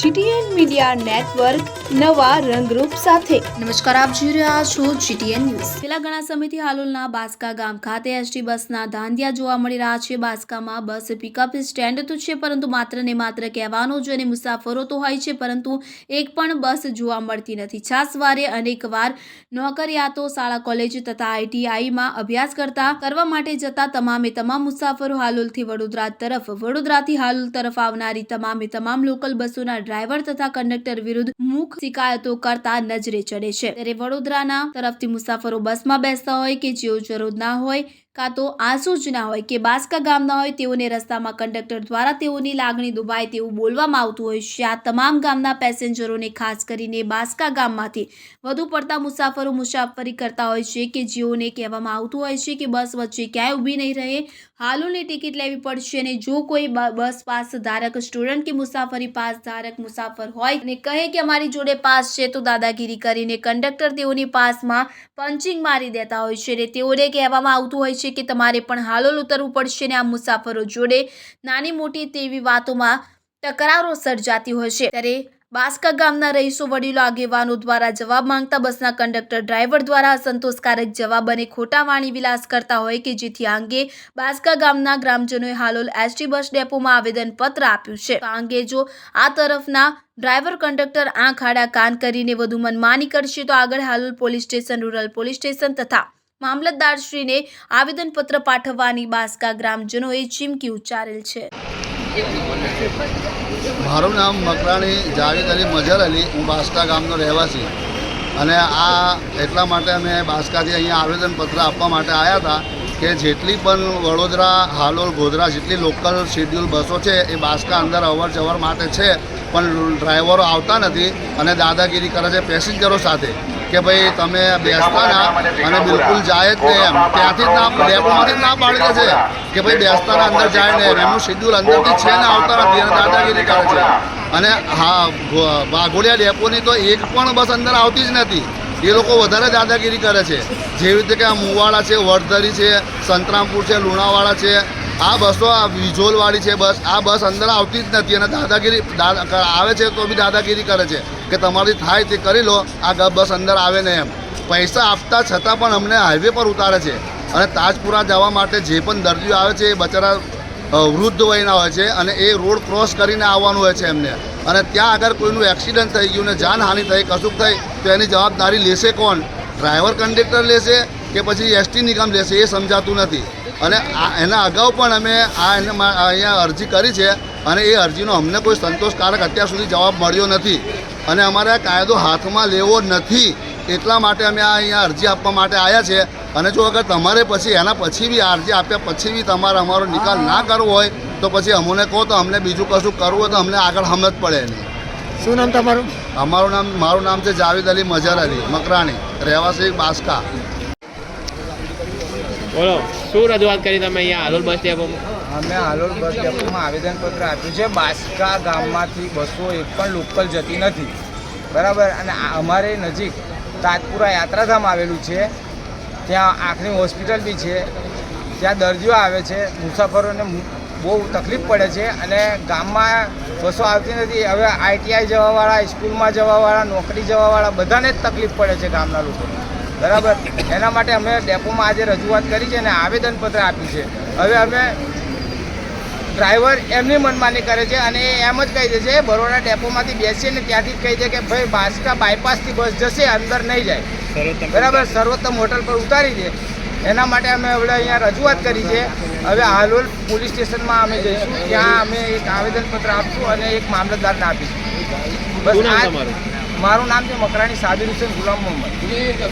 GTN media network નવા રંગરૂપ સાથે. નમસ્કાર, આપ જોઈ રહ્યા છો જીટીએન ન્યૂઝ. છેલ્લા ઘણા સમયથી હાલોલના બાસ્કા ગામ ખાતે એસટી બસના ધાંધિયા જોવા મળી રહ્યા છે. બાસ્કામાં બસ પિકઅપ સ્ટેન્ડ તો છે, પરંતુ માત્ર ને માત્ર કહેવાનો જ અને મુસાફરો તો હોય છે, પરંતુ એક પણ બસ જોવા મળતી નથી. છાસવારે અનેકવાર નોકરિયાતો શાળા, કોલેજ તથા આઈટીઆઈમાં અભ્યાસ કરતા કરવા માટે જતા તમામે તમામ મુસાફરો હાલોલથી વડોદરા તરફ, વડોદરાથી હાલોલ તરફ આવનારી તમામે તમામ લોકલ બસોના ડ્રાઈવર તથા કંડક્ટર વિરુદ્ધ મુખ શિકાયતો કરતા નજરે ચડે છે. ત્યારે વડોદરાના તરફથી મુસાફરો બસમાં બેસતા હોય કે જેઓ જરૂર ના હોય કાં તો આંસુ જ ના હોય કે બાસ્કા ગામના હોય તેઓને રસ્તામાં કંડક્ટર દ્વારા તેઓની લાગણી દુભાય તેવું બોલવામાં આવતું હોય છે. આ તમામ ગામના પેસેન્જરોને ખાસ કરીને બાસ્કા ગામમાંથી વધુ પડતા મુસાફરો મુસાફરી કરતા હોય છે કે જેઓને કહેવામાં આવતું હોય છે કે બસ વચ્ચે ક્યાંય ઊભી નહીં રહે. હાલોની ટિકિટ લેવી પડશે અને જો કોઈ બસ પાસ ધારક સ્ટુડન્ટ કે મુસાફરી પાસ ધારક મુસાફર હોય અને કહે કે અમારી જોડે પાસ છે તો દાદાગીરી કરીને કંડક્ટર તેઓની પાસમાં પંચિંગ મારી દેતા હોય છે અને તેઓને કહેવામાં આવતું હોય છે કે તમારે પણ હાલોલ ઉતરવું પડશે ને આ મુસાફરો જોડે. નાની મોટી તેવી વાતોમાં તકરારો સર્જાતી હોય છે. ત્યારે બાસ્કા ગામના રહીશો વડીલો આગેવાનો દ્વારા જવાબ માંગતા બસના કંડક્ટર ડ્રાઈવર દ્વારા અસંતોષકારક જવાબ અને ખોટા વાણી વિલાસ કરતા હોય કે જેથી આ અંગે બાસ્કા ગામના ગ્રામજનોએ હાલોલ એસટી બસ ડેપોમાં આવેદનપત્ર આપ્યું છે. આ અંગે જો આ તરફના ડ્રાઈવર કંડક્ટર આંખ આડા કાન કરીને વધુ મનમાની કરશે તો આગળ Halol police station, rural police station તથા મામલતદારશ્રીને આવેદનપત્ર પાઠવવાની બાસકા ગ્રામજનોએ ચીમકી ઉચ્ચારેલ છે. મારું નામ મકરાણી જાવેદ અલી મજર અલી. હું બાસકા ગામનો રહેવાસી. અને આ એટલા માટે અમે બાસકાથી અહીંયા આવેદનપત્ર આપવા માટે આવ્યા હતા. કે જેટલી પણ વડોદરા, હાલોલ, ગોધરા જેટલી લોકલ શેડ્યુલ બસો છે, એ બાસ્કા અંદર અવર જવર માટે છે. પણ ડ્રાઈવરો આવતા નથી અને દાદાગીરી કરે છે પેસેન્જરો સાથે કે ભાઈ તમે બેસતા ના અને બિલકુલ જાય જ નહીં એમ. ત્યાંથી જ ના ડેપોમાંથી જ ના પાડી છે કે ભાઈ બેસતા ના અંદર જાય ને એમનું શેડ્યુલ અંદરથી છે ને આવતા નથી અને દાદાગીરી કરે છે. અને હા વાઘોડિયા ડેપોની તો એક પણ બસ અંદર આવતી જ નથી. એ લોકો વધારે દાદાગીરી કરે છે. જેવી રીતે કે આ મુવાડા છે, વડધરી છે, સંતરામપુર છે, લુણાવાડા છે, આ બસો આ વિજોલવાળી છે બસ, આ બસ અંદર આવતી જ નથી અને દાદાગીરી, દાદા આવે છે તો બી દાદાગીરી કરે છે કે તમારી થાય તે કરી લો, આ બસ અંદર આવે ને એમ. પૈસા આપતા છતાં પણ અમને હાઈવે પર ઉતારે છે અને તાજપુરા જવા માટે જે પણ દર્દીઓ આવે છે એ બચારા વૃદ્ધ વયના હોય છે અને એ રોડ ક્રોસ કરીને આવવાનું હોય છે એમને. અને ત્યાં આગળ કોઈનું એક્સિડન્ટ થઈ ગયું ને જાનહાનિ થઈ, કશુંક થઈ, તો એની જવાબદારી લેશે કોણ? ડ્રાઈવર કંડક્ટર લેશે કે પછી એસટી નિગમ લેશે એ સમજાતું નથી. અને એના અગાઉ પણ અમે આ એને અહીંયા અરજી કરી છે અને એ અરજીનો અમને કોઈ સંતોષકારક અત્યાર સુધી જવાબ મળ્યો નથી. અને અમારે આ કાયદો હાથમાં લેવો નથી. એટલા માટે અમે આ અહીંયા અરજી આપવા માટે આવ્યા છે. અને જો અગર તમારે પછી, એના પછી બી અરજી આપ્યા પછી બી તમારે અમારો નિકાલ ના કરવો હોય તો પછી અમને કહો તો અમને બીજું કશું કરવું હોય તો અમને આગળ સમજ પડે નહીં. શું નામ તમારું? અમારું નામ મારું નામ છે જાવેદ અલી મજર અલી મકરાણી રહેવાસી બાસ્કા. બોલો શું રજૂઆત કરી તમે અહીંયા હાલોલ બસ ડેપોમાં? અમે હાલોલ બસ ડેપોમાં આવેદનપત્ર આપ્યું છે બાસ્કા ગામમાંથી બસો એક પણ લોકલ જતી નથી. બરાબર? અને આ અમારે નજીક તાજપુરા યાત્રાધામ આવેલું છે. ત્યાં આંખની હોસ્પિટલ બી છે. ત્યાં દર્દીઓ આવે છે મુસાફરોને બહુ તકલીફ પડે છે અને ગામમાં બસો આવતી નથી. હવે આઈટીઆઈ જવાવાળા સ્કૂલમાં જવાવાળા નોકરી જવાવાળા બધાને જ તકલીફ પડે છે ગામના લોકોને બરાબર? એના માટે અમે ડેપોમાં આજે રજૂઆત કરી છે અને આવેદનપત્ર આપ્યું છે. હવે અમે ડ્રાઈવર એમની મનમાની કરે છે અને એ એમ જ કહી દે છે બરોડા ડેપોમાંથી બેસીએ ને ત્યાંથી જ કહી દે કે ભાઈ બાસકા બાયપાસથી બસ જશે અંદર નહીં જાય. બરાબર? સર્વોત્તમ હોટલ પર ઉતારી દે. એના માટે અમે હવે અહીંયા રજૂઆત કરી છે. હવે હાલોલ પોલીસ સ્ટેશનમાં અમે જઈશું. ત્યાં અમે એક આવેદનપત્ર આપશું અને એક મામલતદારને આપીશું. બસ આ- મારું નામ છે મકરાણી સાબિર હુસેન ગુલામ મોહમ્મદ.